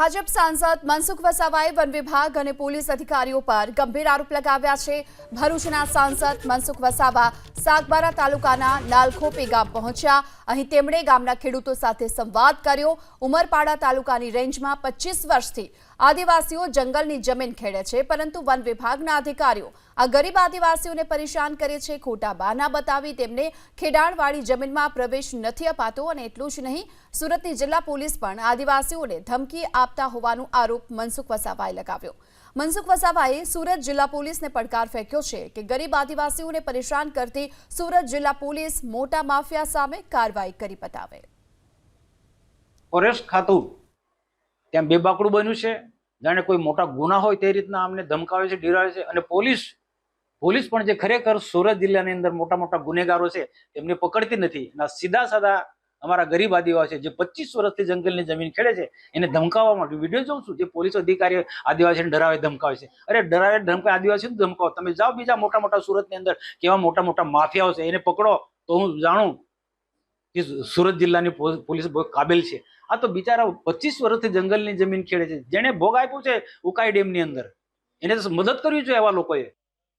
ભાજપ સાંસદ મનસુખ વસાવાએ વન વિભાગ અને પોલીસ અધિકારીઓ પર ગંભીર આરોપ લગાવ્યા છે. ભરૂચના સાંસદ મનસુખ વસાવા સાગબારા તાલુકાના લાલખોપી ગામ પહોંચ્યા. અહીં તેમણે ગામના ખેડૂતો સાથે સંવાદ કર્યો. ઉમરપાડા તાલુકાની રેન્જમાં પચીસ વર્ષથી આદિવાસીઓ જંગલની જમીન ખેડે છે, પરંતુ વન વિભાગના અધિકારીઓ આ ગરીબ આદિવાસીઓને પરેશાન કરે છે, ખોટા બહાના બતાવી તેમને ખેડાણવાળી જમીનમાં પ્રવેશ નથી અપાતો અને એટલું જ નહીં, સુરતની જિલ્લા પોલીસ પણ આદિવાસીઓને ધમકી આપતા હોવાનો આરોપ મનસુખ વસાવાએ લગાવ્યો. મનસુખ વસાવાએ સુરત જિલ્લા પોલીસને પડકાર ફેંક્યો છે કે ગરીબ આદિવાસીઓને પરેશાન કરતી સુરત જિલ્લા પોલીસ મોટા માફિયા સામે કાર્યવાહી કરી બતાવે. ફોરેસ્ટ ખાતું. ત્યાં બેબાકડું બન્યું છે. જાણે કોઈ મોટા ગુના હોય તે રીતના અમને ધમકાવે છે, ડીરાવે છે અને પોલીસ પોલીસ પણ જે ખરેખર સુરત જિલ્લાની અંદર મોટા મોટા ગુનેગારો છે તેમને પકડતી નથી. અને સીધા સાદા અમારા ગરીબ આદિવાસી જે પચીસ વર્ષથી જંગલની જમીન ખેડે છે, એને ધમકાવવા માટે વીડિયો જોઉં છું, જે પોલીસ અધિકારીઓ આદિવાસીને ડરાવે, ધમકાવે છે. અરે ડરાવે, ધમકાવે, આદિવાસીને ધમકાવો. તમે જાઓ બીજા મોટા મોટા સુરતની અંદર, કેવા મોટા મોટા માફિયાઓ છે, એને પકડો. તો હું જાણું કે સુરત જિલ્લાની પોલીસ કાબિલ છે. આ તો બિચારા પચીસ વર્ષથી જંગલની જમીન ખેડે છે. જેણે ભોગ આપ્યો છે ઉકાઈ ડેમની અંદર. એને મદદ કરવી જોઈએ એવા લોકોએ.